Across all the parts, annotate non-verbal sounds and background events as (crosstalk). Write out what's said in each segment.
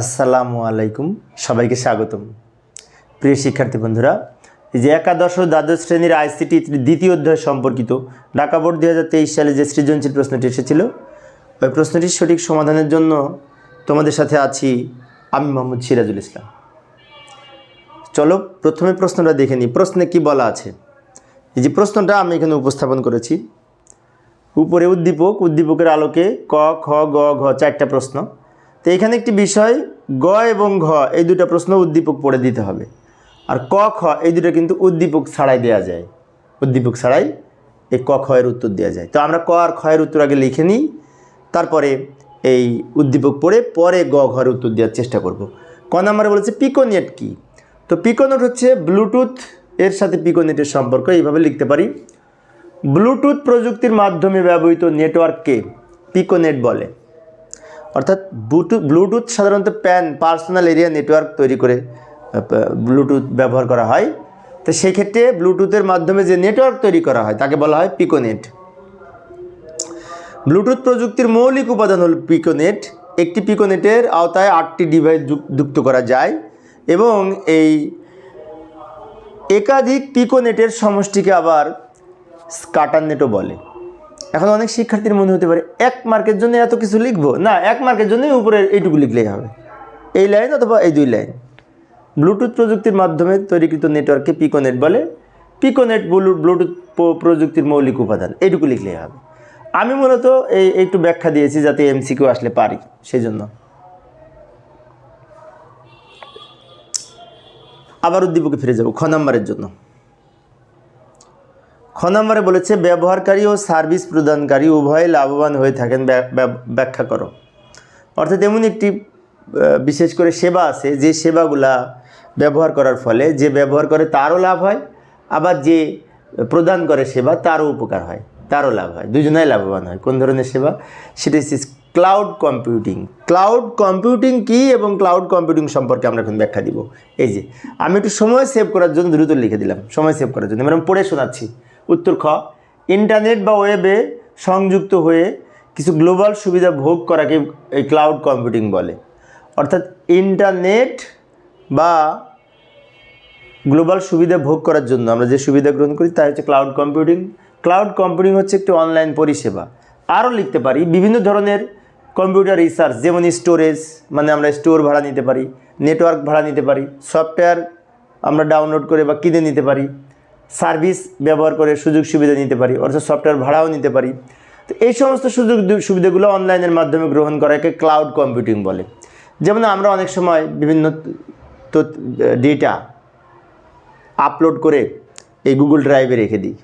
আসসালামু আলাইকুম। সবাইকে স্বাগতম। প্রিয় শিক্ষার্থী বন্ধুরা যে একাদশ দ্বাদশ শ্রেণির আইসিটি দ্বিতীয় অধ্যায় সম্পর্কিত ঢাকা বোর্ড তেইশ সালে যে সৃজনশীল প্রশ্নটি এসেছিল, ওই প্রশ্নটির সঠিক সমাধানের জন্য তোমাদের সাথে আছি আমি মোহাম্মদ সিরাজুল ইসলাম। চলো প্রথমে প্রশ্নটা দেখে নিই। প্রশ্নে কি বলা আছে? এই যে প্রশ্নটা আমি এখানে উপস্থাপন করেছি। উপরে উদ্দীপক, উদ্দীপকের আলোকে ক, খ, গ, ঘ, চারটা প্রশ্ন। তো এখানে একটি বিষয়, গ এবং ঘ, এই দুটো প্রশ্ন উদ্দীপক পড়ে দিতে হবে। আর ক, খ, এই দুটো কিন্তু উদ্দীপক ছাড়াই দেওয়া যায়। উদ্দীপক ছাড়াই এই ক, খ এর উত্তর দেওয়া যায়। তো আমরা ক আর খ এর উত্তর আগে লিখে নিই, তারপরে এই উদ্দীপক পড়ে পরে গ ঘর উত্তর দেওয়ার চেষ্টা করব। ক নাম্বারে বলেছে পিকোনেট কি? তো পিকোনেট হচ্ছে ব্লুটুথ, এর সাথে পিকোনেটের সম্পর্ক, এইভাবে লিখতে পারি। ব্লুটুথ প্রযুক্তির মাধ্যমে ব্যবহৃত নেটওয়ার্ককে পিকোনেট বলে। অর্থাৎ ব্লুটুথ সাধারণত প্যান পার্সোনাল এরিয়া নেটওয়ার্ক তৈরি করে ব্লুটুথ ব্যবহার করা হয়। তো সেই ক্ষেত্রে ব্লুটুথের মাধ্যমে যে নেটওয়ার্ক তৈরি করা হয়, তাকে বলা হয় পিকোনেট ব্লুটুথ প্রযুক্তির মৌলিক উপাদান হল পিকোনেট একটি পিকোনেটের আওতায় আটটি ডিভাইস যুক্ত করা যায় এবং এই একাধিক পিকোনেটের সমষ্টিকে আবার স্কাটার নেটও বলে। এখন অনেক শিক্ষার্থীর মনে হতে পারে, এক মার্কের জন্য এত কিছু লিখব? না, এক মার্কের জন্যই উপরে এইটুকু লিখলেই হবে। এই লাইন অথবা এই দুই লাইন ব্লুটুথ প্রযুক্তির মাধ্যমে তৈরিকৃত নেটওয়ার্ককে পিকোনেট বলে। পিকোনেট ব্লু ব্লুটুথ প্রযুক্তির মৌলিক উপাদান, এইটুকু লিখলেই হবে। আমি মূলত এই একটু ব্যাখ্যা দিয়েছি যাতে এমসিকিউ আসলে পারি সেই জন্য আবার উদ্দীপকে ফিরে যাব, খ নাম্বারের জন্য। খ নম্বরে বলেছে, ব্যবহারকারী ও সার্ভিস প্রদানকারী উভয় লাভবান হয়ে থাকেন, ব্য- ব্য- ব্যাখ্যা করো। অর্থাৎ এমন একটি বিশেষ করে সেবা আছে, যে সেবাগুলা ব্যবহার করার ফলে যে ব্যবহার করে তারও লাভ হয়, আবার যে প্রদান করে সেবা তারও উপকার হয়, তারও লাভ হয়, দুজনাই লাভবান হয়। কোন ধরনের সেবা? সেটা হচ্ছে ক্লাউড কম্পিউটিং ক্লাউড কম্পিউটিং কি এবং ক্লাউড কম্পিউটিং সম্পর্কে আমরা এখন ব্যাখ্যা দিব। এই যে, আমি একটু সময় সেভ করার জন্য দ্রুত লিখে দিলাম, সময় সেভ করার জন্য। আমি পড়ে শোনাচ্ছি। উত্তর খ, ইন্টারনেট বা ওয়েবে সংযুক্ত হয়ে কিছু গ্লোবাল সুবিধা ভোগ করাকে এই ক্লাউড কম্পিউটিং বলে। অর্থাৎ ইন্টারনেট বা গ্লোবাল সুবিধা ভোগ করার জন্য আমরা যে সুবিধা গ্রহণ করি তা হচ্ছে ক্লাউড কম্পিউটিং ক্লাউড কম্পিউটিং হচ্ছে একটি অনলাইন পরিষেবা। আরও লিখতে পারি, বিভিন্ন ধরনের কম্পিউটার রিসার্চ যেমন স্টোরেজ মানে আমরা স্টোর ভাড়া নিতে পারি নেটওয়ার্ক ভাড়া নিতে পারি সফটওয়্যার আমরা ডাউনলোড করে বা কিনে নিতে পারি। সার্ভিস ব্যবহার করে সুযোগ সুবিধা নিতে পারি অর্থাৎ সফটওয়্যার ভাড়াও নিতে পারি। তো এই সমস্ত সুযোগ সুবিধাগুলো অনলাইনের মাধ্যমে গ্রহণ করাকে ক্লাউড কম্পিউটিং বলে। যেমন আমরা অনেক সময় বিভিন্ন ডেটা আপলোড করে এই গুগল ড্রাইভে রেখে দিই।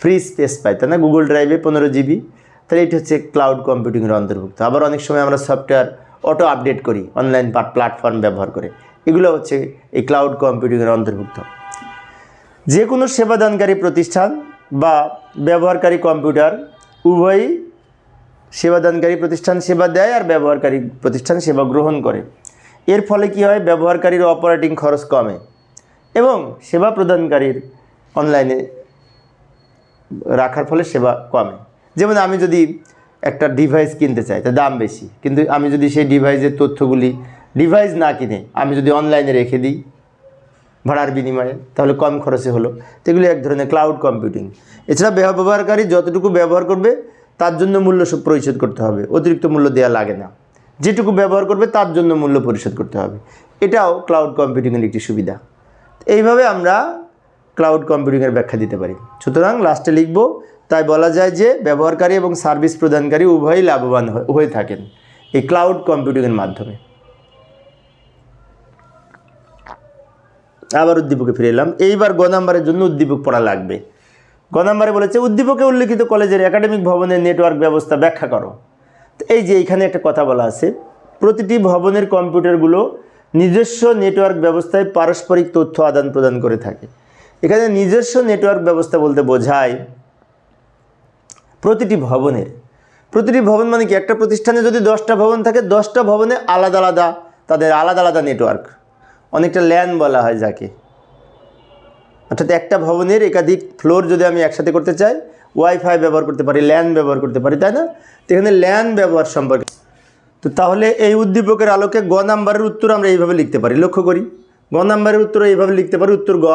ফ্রি স্পেস পাই, তাই না? গুগল ড্রাইভে পনেরো জিবি তাহলে এটি হচ্ছে ক্লাউড কম্পিউটিংয়ের অন্তর্ভুক্ত। আবার অনেক সময় আমরা সফটওয়্যার অটো আপডেট করি অনলাইন প্ল্যাটফর্ম ব্যবহার করে। এগুলো হচ্ছে এই ক্লাউড কম্পিউটিংয়ের অন্তর্ভুক্ত। যে কোনো সেবাদানকারী প্রতিষ্ঠান বা ব্যবহারকারী কম্পিউটার উভয়ই সেবাদানকারী প্রতিষ্ঠান সেবা দেয় আর ব্যবহারকারী প্রতিষ্ঠান সেবা গ্রহণ করে। এর ফলে কি হয়? ব্যবহারকারীর অপারেটিং খরচ কমে এবং সেবা প্রদানকারীর অনলাইনে রাখার ফলে সেবা কমে। যেমন আমি যদি একটা ডিভাইস কিনতে চাই তার দাম বেশি। কিন্তু আমি যদি সেই ডিভাইসের তথ্যগুলি ডিভাইস না কিনে আমি যদি অনলাইনে রেখে দিই ভাড়ার বিনিময়ে, তাহলে কম খরচে হলো। এগুলি এক ধরনের ক্লাউড কম্পিউটিং এছাড়া ব্যবহারকারী যতটুকু ব্যবহার করবে, তার জন্য মূল্য পরিশোধ করতে হবে। অতিরিক্ত মূল্য দেওয়া লাগে না। যেটুকু ব্যবহার করবে, তার জন্য মূল্য পরিশোধ করতে হবে। এটাও ক্লাউড কম্পিউটিংয়ের একটি সুবিধা। এইভাবে আমরা ক্লাউড কম্পিউটিংয়ের ব্যাখ্যা দিতে পারি। সুতরাং লাস্টে লিখব, তাই বলা যায় যে ব্যবহারকারী এবং সার্ভিস প্রদানকারী উভয়ই লাভবান হয়ে থাকেন এই ক্লাউড কম্পিউটিংয়ের মাধ্যমে। আবার উদ্দীপকে ফিরে এলাম। এইবার গ নাম্বারের জন্য উদ্দীপক পড়া লাগবে। গ নাম্বারে বলেছে, উদ্দীপকে উল্লিখিত কলেজের একাডেমিক ভবনের নেটওয়ার্ক ব্যবস্থা ব্যাখ্যা করো। তো এই যে এইখানে একটা কথা বলা আছে, প্রতিটি ভবনের কম্পিউটারগুলো নিজস্ব নেটওয়ার্ক ব্যবস্থায় পারস্পরিক তথ্য আদান প্রদান করে থাকে। এখানে নিজস্ব নেটওয়ার্ক ব্যবস্থা বলতে বোঝায় প্রতিটি ভবনের। প্রতিটি ভবন মানে কি? একটা প্রতিষ্ঠানে যদি দশটা ভবন থাকে, দশটা ভবনে আলাদা আলাদা, তাদের আলাদা আলাদা নেটওয়ার্ক। অনেকটা ল্যান বলা হয় যাকে। অর্থাৎ একটা ভবনের একাধিক ফ্লোর যদি আমি একসাথে করতে চাই, ওয়াইফাই ব্যবহার করতে পারি, ল্যান ব্যবহার করতে পারি, তাই না? তো এখানে ল্যান ব্যবহার সম্পর্কে। তো তাহলে এই উদ্দীপকের আলোকে গ নাম্বারের উত্তর আমরা এইভাবে লিখতে পারি। লক্ষ্য করি, গ নাম্বারের উত্তর এইভাবে লিখতে পারি। উত্তর গ,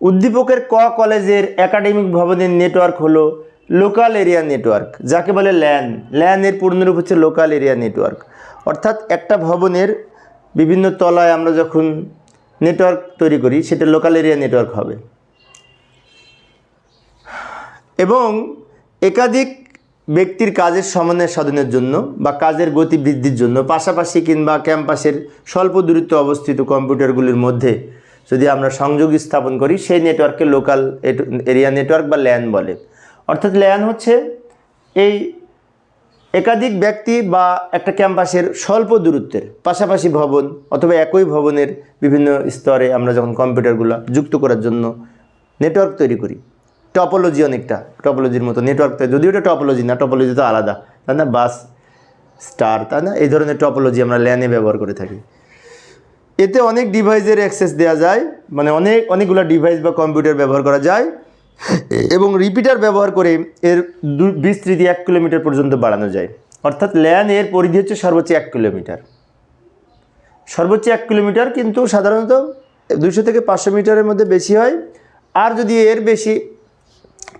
উদ্দীপকের ক কলেজের একাডেমিক ভবনের নেটওয়ার্ক হলো লোকাল এরিয়া নেটওয়ার্ক, যাকে বলে ল্যান। ল্যানের পূর্ণরূপ হচ্ছে লোকাল এরিয়া নেটওয়ার্ক। অর্থাৎ একটা ভবনের বিভিন্ন তলায় আমরা যখন নেটওয়ার্ক তৈরি করি, সেটা লোকাল এরিয়া নেটওয়ার্ক হবে। এবং একাধিক ব্যক্তির কাজের সমন্বয় সাধনের জন্য বা কাজের গতি বৃদ্ধির জন্য, পাশাপাশি কিংবা ক্যাম্পাসের স্বল্প দূরত্ব অবস্থিত কম্পিউটারগুলির মধ্যে যদি আমরা সংযোগ স্থাপন করি, সেই নেটওয়ার্ককে লোকাল এরিয়া নেটওয়ার্ক বা ল্যান বলে। অর্থাৎ ল্যান হচ্ছে এই একাধিক ব্যক্তি বা একটা ক্যাম্পাসের স্বল্প দূরত্বের, পাশাপাশি ভবন অথবা একই ভবনের বিভিন্ন স্তরে আমরা যখন কম্পিউটারগুলো যুক্ত করার জন্য নেটওয়ার্ক তৈরি করি। টপোলজি অনেকটা, টপোলজির মতো নেটওয়ার্ক যদিও এটা টপোলজি না, টপোলজি তো আলাদা, তাই না? বাস, স্টার, তাই না? এই ধরনের টপোলজি আমরা ল্যানে ব্যবহার করে থাকি। এতে অনেক ডিভাইসের অ্যাক্সেস দেওয়া যায় মানে অনেক, অনেকগুলো ডিভাইস বা কম্পিউটার ব্যবহার করা যায়। (laughs) এবং রিপিটার ব্যবহার করে এর দু- বিস্তৃতি এক কিলোমিটার পর্যন্ত বাড়ানো যায়। অর্থাৎ ল্যান এর পরিধি হচ্ছে সর্বোচ্চ এক কিলোমিটার। সর্বোচ্চ এক কিলোমিটার কিন্তু সাধারণত দুশো থেকে পাঁচশো মিটারের মধ্যে বেশি হয়। আর যদি এর বেশি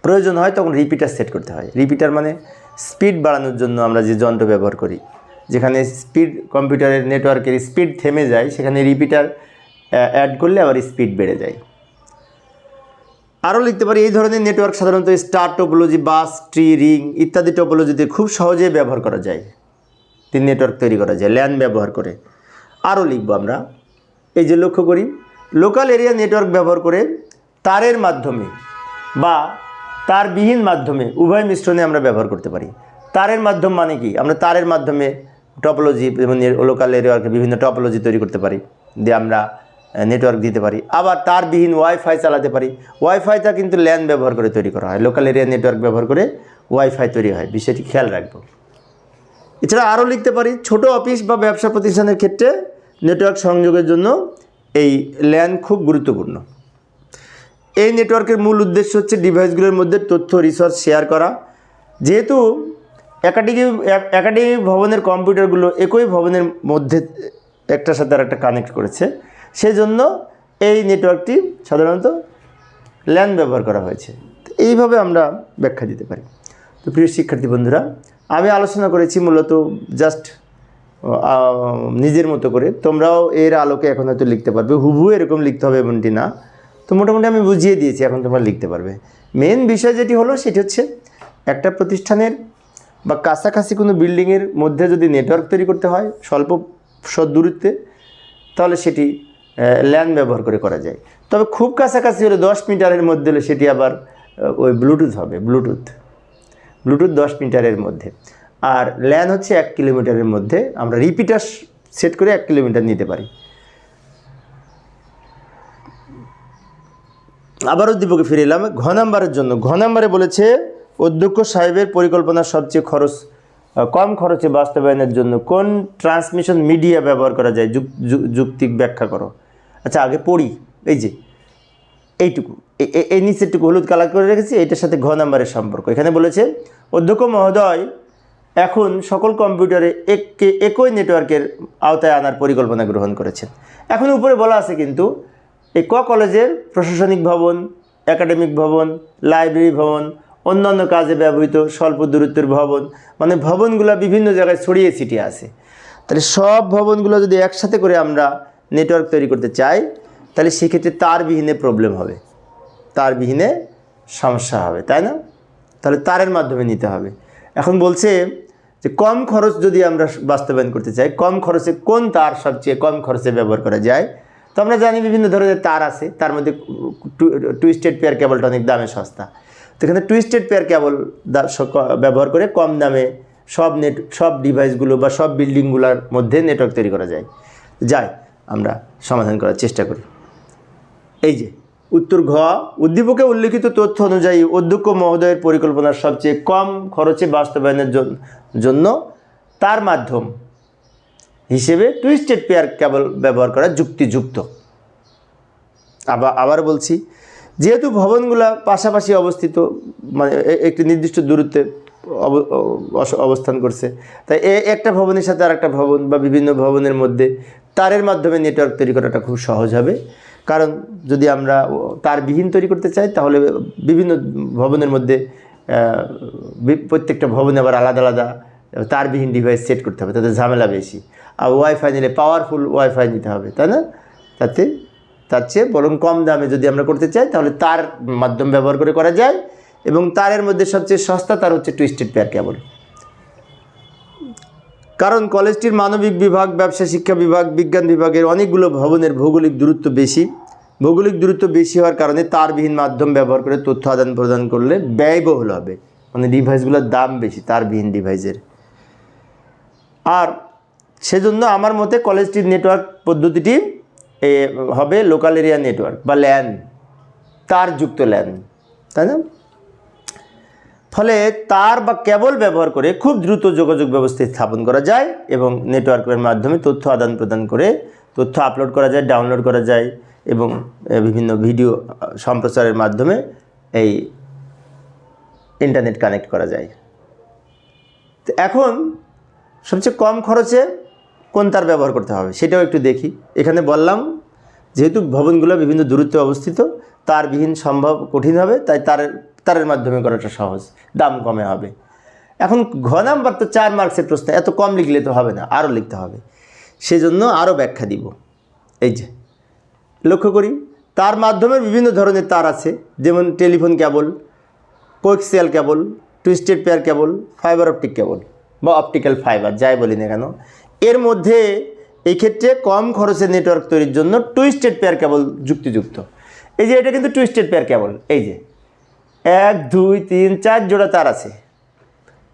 প্রয়োজন হয়, তখন রিপিটার সেট করতে হয়। রিপিটার মানে স্পিড বাড়ানোর জন্য আমরা যে যন্ত্র ব্যবহার করি, যেখানে স্পিড কম্পিউটারের নেটওয়ার্কের স্পিড থেমে যায়, সেখানে রিপিটার অ্যাড করলে আবার স্পিড বেড়ে যায়। আরও লিখতে পারি, এই ধরনের নেটওয়ার্ক সাধারণত star topology bus tree ring ইত্যাদি টোপোলজিতে খুব সহজেই ব্যবহার করা যায়। তিন নেটওয়ার্ক তৈরি করা যায় ল্যান ব্যবহার করে। আরও লিখব আমরা। এই যে লক্ষ্য করি লোকাল এরিয়া নেটওয়ার্ক ব্যবহার করে তারের মাধ্যমে বা তারবিহীন মাধ্যমে উভয় মিশ্রণে আমরা ব্যবহার করতে পারি। তারের মাধ্যম মানে কি? আমরা তারের মাধ্যমে টপোলজি যেমন লোকাল এরিয়াকে বিভিন্ন টপোলজি তৈরি করতে পারি। দিয়ে আমরা নেটওয়ার্ক দিতে পারি। আবার তারবিহীন ওয়াইফাই চালাতে পারি। ওয়াইফাইটা কিন্তু ল্যান ব্যবহার করে তৈরি করা হয়। লোকাল এরিয়া নেটওয়ার্ক ব্যবহার করে ওয়াইফাই তৈরি হয়। বিষয়টি খেয়াল রাখব। এছাড়া আরও লিখতে পারি, ছোট অফিস বা ব্যবসা প্রতিষ্ঠানের ক্ষেত্রে নেটওয়ার্ক সংযোগের জন্য এই ল্যান খুব গুরুত্বপূর্ণ। এই নেটওয়ার্কের মূল উদ্দেশ্য হচ্ছে ডিভাইসগুলোর মধ্যে তথ্য রিসোর্স শেয়ার করা। যেহেতু একাডেমিক একাডেমিক ভবনের কম্পিউটারগুলো একই ভবনের মধ্যে একটার সাথে আর একটা কানেক্ট করেছে সেই জন্য এই নেটওয়ার্কটি সাধারণত ল্যান ব্যবহার করা হয়েছে। এইভাবে আমরা ব্যাখ্যা দিতে পারি। তো প্রিয় শিক্ষার্থী বন্ধুরা, আমি আলোচনা করেছি মূলত জাস্ট নিজের মতো করে। তোমরাও এর আলোকে এখন হয়তো লিখতে পারবে। হুবহু এরকম লিখতে হবে এমনটি না। তো মোটামুটি আমি বুঝিয়ে দিয়েছি, এখন তোমরা লিখতে পারবে। মেন বিষয় যেটি হলো, সেটি হচ্ছে একটা প্রতিষ্ঠানের বা কাছাকাছি কোনো বিল্ডিংয়ের মধ্যে যদি নেটওয়ার্ক তৈরি করতে হয়, স্বল্প সৎ দূরত্বে তাহলে সেটি ল্যান ব্যবহার করে করা যায়। তবে খুব কাছাকাছি হলে দশ মিটারের মধ্যে হলে সেটি আবার ওই ব্লুটুথ হবে ব্লুটুথ ব্লুটুথ দশ মিটারের মধ্যে। আর ল্যান হচ্ছে এক কিলোমিটারের মধ্যে। আমরা রিপিটার সেট করে এক কিলোমিটার নিতে পারি। আবারও দীপকে ফিরে এলাম, ঘ নাম্বারের জন্য। ঘ নাম্বারে বলেছে, অধ্যক্ষ সাহেবের পরিকল্পনার সবচেয়ে খরচ কম খরচে বাস্তবায়নের জন্য কোন ট্রান্সমিশন মিডিয়া ব্যবহার করা যায়? যুক- যুক্তিক ব্যাখ্যা করো। আচ্ছা আগে পড়ি। এই যে, এইটুকু। এই নিচেরটুকু হলুদ কালার করে রেখেছি, এটার সাথে ঘ নাম্বারের সম্পর্ক। এখানে বলেছে, অধ্যক্ষ মহোদয়, এখন সকল কম্পিউটারে এককে একই নেটওয়ার্কের আওতায় আনার পরিকল্পনা গ্রহণ করেছেন। এখন উপরে বলা আছে কিন্তু এই ক কলেজের প্রশাসনিক ভবন একাডেমিক ভবন লাইব্রেরি ভবন, অন্যান্য কাজে ব্যবহৃত স্বল্প দূরত্বের ভবন মানে ভবনগুলো বিভিন্ন জায়গায় ছড়িয়ে ছিটিয়ে আছে। তাহলে সব ভবনগুলো যদি একসাথে করে আমরা নেটওয়ার্ক তৈরি করতে চাই, তাহলে সেক্ষেত্রে তারবিহীনে প্রবলেম হবে। তারবিহীনে সমস্যা হবে, তাই না? তাহলে তারের মাধ্যমে নিতে হবে। এখন বলছে যে কম খরচ যদি আমরা বাস্তবায়ন করতে চাই, কম খরচে কোন তার সবচেয়ে কম খরচে ব্যবহার করা যায়? তো আমরা জানি বিভিন্ন ধরনের তার আছে, তার মধ্যে টুইস্টেড পেয়ার কেবলটা অনেক দামে সস্তা। তো এখানে টুইস্টেড পেয়ার কেবল ব্যবহার করে কম দামে সব নেট সব ডিভাইসগুলো বা সব বিল্ডিংগুলোর মধ্যে নেটওয়ার্ক তৈরি করা যায়। যাই আমরা সমাধান করার চেষ্টা করি। এই যে, উত্তর ঘ, উদ্দীপকে উল্লেখিত তথ্য অনুযায়ী অধ্যক্ষ মহোদয়ের পরিকল্পনার সবচেয়ে কম খরচে বাস্তবায়নের জন্য তার মাধ্যম হিসেবে টুইস্টেড পেয়ার কেবল ব্যবহার করা যুক্তিযুক্ত। আবার আবার বলছি, যেহেতু ভবনগুলা পাশাপাশি অবস্থিত মানে একটি নির্দিষ্ট দূরত্বে অব- অবস্থান করছে, তাই একটা ভবনের সাথে আর একটা ভবন বা বিভিন্ন ভবনের মধ্যে তারের মাধ্যমে নেটওয়ার্ক তৈরি করাটা খুব সহজ হবে। কারণ যদি আমরা তারবিহীন তৈরি করতে চাই, তাহলে বিভিন্ন ভবনের মধ্যে প্রত্যেকটা ভবনে আবার আলাদা আলাদা তারবিহীন ডিভাইস সেট করতে হবে, তাতে ঝামেলা বেশি। আর ওয়াইফাই নিলে পাওয়ারফুল ওয়াইফাই নিতে হবে, তাই না? তাতে, তার চেয়ে বরং কম দামে যদি আমরা করতে চাই, তাহলে তার মাধ্যম ব্যবহার করে করা যায়। এবং তারের মধ্যে সবচেয়ে সস্তা তার হচ্ছে টুইস্টেড পেয়ার কেবল কারণ কলেজটির মানবিক বিভাগ, ব্যবসা শিক্ষা বিভাগ, বিজ্ঞান বিভাগের অনেকগুলো ভবনের ভৌগোলিক দূরত্ব বেশি। ভৌগোলিক দূরত্ব বেশি হওয়ার কারণে তারবিহীন মাধ্যম ব্যবহার করে তথ্য আদান প্রদান করলে ব্যয়বহুল হবে। মানে ডিভাইসগুলোর দাম বেশি, তারবিহীন ডিভাইসের। আর সেজন্য আমার মতে কলেজটির নেটওয়ার্ক পদ্ধতিটি হবে লোকাল এরিয়া নেটওয়ার্ক বা ল্যান, তারযুক্ত ল্যান। তাই না? ফলে তার বা কেবল ব্যবহার করে খুব দ্রুত যোগাযোগ ব্যবস্থা স্থাপন করা যায় এবং নেটওয়ার্কের মাধ্যমে তথ্য আদান প্রদান করে তথ্য আপলোড করা যায় ডাউনলোড করা যায় এবং বিভিন্ন ভিডিও সম্প্রচারের মাধ্যমে এই ইন্টারনেট কানেক্ট করা যায়। তো এখন সবচেয়ে কম খরচে কোন তার ব্যবহার করতে হবে সেটাও একটু দেখি। এখানে বললাম, যেহেতু ভবনগুলো বিভিন্ন দূরত্বে অবস্থিত, তারবিহীন সম্ভব কঠিন হবে, তাই তারের তারের মাধ্যমে করাটা সহজ, দাম কমে হবে। এখন ঘ নাম্বার তো চার মার্কসের প্রশ্ন, এত কম লিখলে তো হবে না, আরও লিখতে হবে। সেজন্য আরও ব্যাখ্যা দিব। এই যে, লক্ষ্য করি, তার মাধ্যমে বিভিন্ন ধরনের তার আছে, যেমন telephone cable coaxial cable twisted pair cable fibre optic cable, বা অপটিক্যাল ফাইবার যাই বলি না কেন। এর মধ্যে এই ক্ষেত্রে কম খরচে নেটওয়ার্ক তৈরির জন্য টুইস্টেড পেয়ার কেবল যুক্তিযুক্ত। এই যে, এটা কিন্তু টুইস্টেড পেয়ার কেবল, এই যে এক, দুই, তিন, চার জোড়া তার আছে।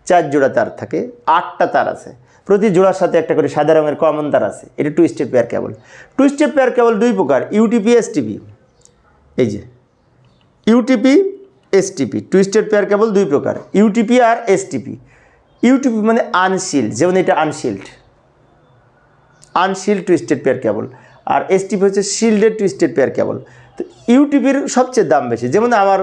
চার জোড়া তার থাকে, আটটা তার আছে। প্রতি জোড়ার সাথে একটা করে সাদা রঙের কমন তার আছে। এটা twisted pair cable twisted pair cable দুই প্রকার ইউটিপি এসটিপি এই যে UTP STP twisted pair cable দুই প্রকার ইউটিপি আর এসটিপি ইউটিপি মানে আনশিল্ড যেমন এটা unshield unshield twisted pair cable আর এসটিপি হচ্ছে শিল্ডেড টুইস্টেড পেয়ার কেবল তো ইউটিপির সবচেয়ে দাম বেশি। যেমন আমার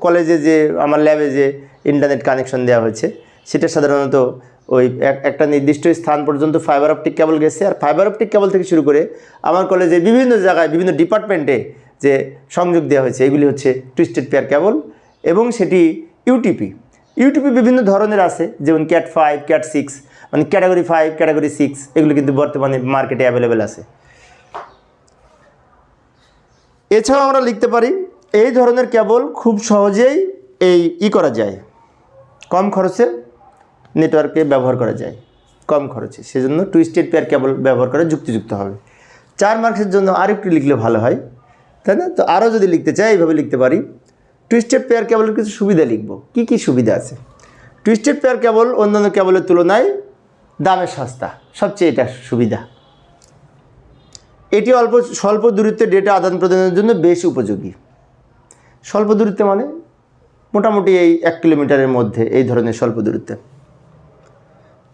কলেজে যে, আমার ল্যাবে যে ইন্টারনেট কানেকশন দেওয়া হয়েছে, সেটা সাধারণত ওই এক- একটা নির্দিষ্ট স্থান পর্যন্ত ফাইবার অপটিক কেবল গেছে। আর ফাইবার অপটিক কেবল থেকে শুরু করে আমার কলেজে বিভিন্ন জায়গায়, বিভিন্ন ডিপার্টমেন্টে যে সংযোগ দেওয়া হয়েছে, এগুলি হচ্ছে টুইস্টেড পেয়ার কেবল এবং সেটি ইউটিপি ইউটিপি বিভিন্ন ধরনের আছে, যেমন ক্যাট ফাইভ ক্যাট সিক্স মানে ক্যাটাগরি ফাইভ ক্যাটাগরি সিক্স এগুলো কিন্তু বর্তমানে মার্কেটে অ্যাভেলেবেল আছে। এছাড়াও আমরা লিখতে পারি, এই ধরনের কেবল খুব সহজেই এই ই করা যায়। কম খরচে নেটওয়ার্কে ব্যবহার করা যায়। কম খরচে, সেজন্য টুইস্টেড পেয়ার কেবল ব্যবহার করা যুক্তিযুক্ত হবে। চার মার্কসের জন্য আরেকটু লিখলে ভালো হয়, তাই না? তো আরও যদি লিখতে চাই, এইভাবে লিখতে পারি টুইস্টেড পেয়ার কেবলের কিছু সুবিধা লিখব। কি কি সুবিধা আছে? টুইস্টেড পেয়ার কেবল অন্যান্য কেবলের তুলনায় দামে সস্তা, সবচেয়ে এটা সুবিধা। এটি অল্প, স্বল্প দূরত্বে ডেটা আদান প্রদানের জন্য বেশ উপযোগী। স্বল্প দূরত্বে মানে মোটামুটি এই এক কিলোমিটারের মধ্যে এই ধরনের স্বল্প দূরত্বে।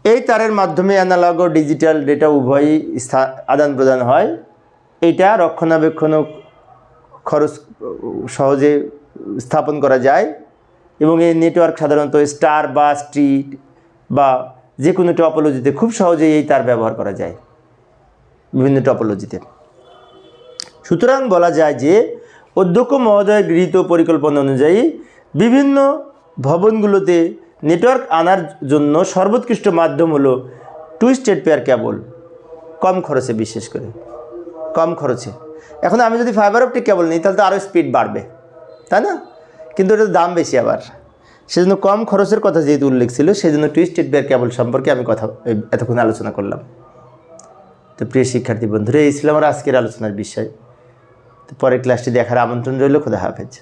এই তারের মাধ্যমে অ্যানালগ ও ডিজিটাল ডেটা উভয়ই আদান প্রদান হয়। এটা রক্ষণাবেক্ষণও খরচ সহজে স্থাপন করা যায় এবং এই নেটওয়ার্ক সাধারণত স্টার বা স্ট্রিট বা যে কোনো টপোলজিতে খুব সহজেই এই তার ব্যবহার করা যায়। বিভিন্ন টপোলজিতে সুতরাং বলা যায় যে অধ্যক্ষ মহোদয় গৃহীত পরিকল্পনা অনুযায়ী বিভিন্ন ভবনগুলোতে নেটওয়ার্ক আনার জন্য সর্বোৎকৃষ্ট মাধ্যম হলো টুইস্টেড পেয়ার কেবল কম খরচে বিশেষ করে। কম খরচে। এখন আমি যদি ফাইবার অপটিক কেবল নিই, তাহলে তো আরও স্পিড বাড়বে, তাই না? কিন্তু এটার দাম বেশি আবার। সেজন্য কম খরচের কথা যেহেতু উল্লেখ ছিল, সেজন্য টুইস্টেড পেয়ার কেবল সম্পর্কে আমি কথা এতক্ষণ আলোচনা করলাম। তো প্রিয় শিক্ষার্থী বন্ধুরা, এই ছিল আমার আজকের আলোচনার বিষয়। তো পরের ক্লাসটি দেখার আমন্ত্রণ রইল, খোদা হাফেজ।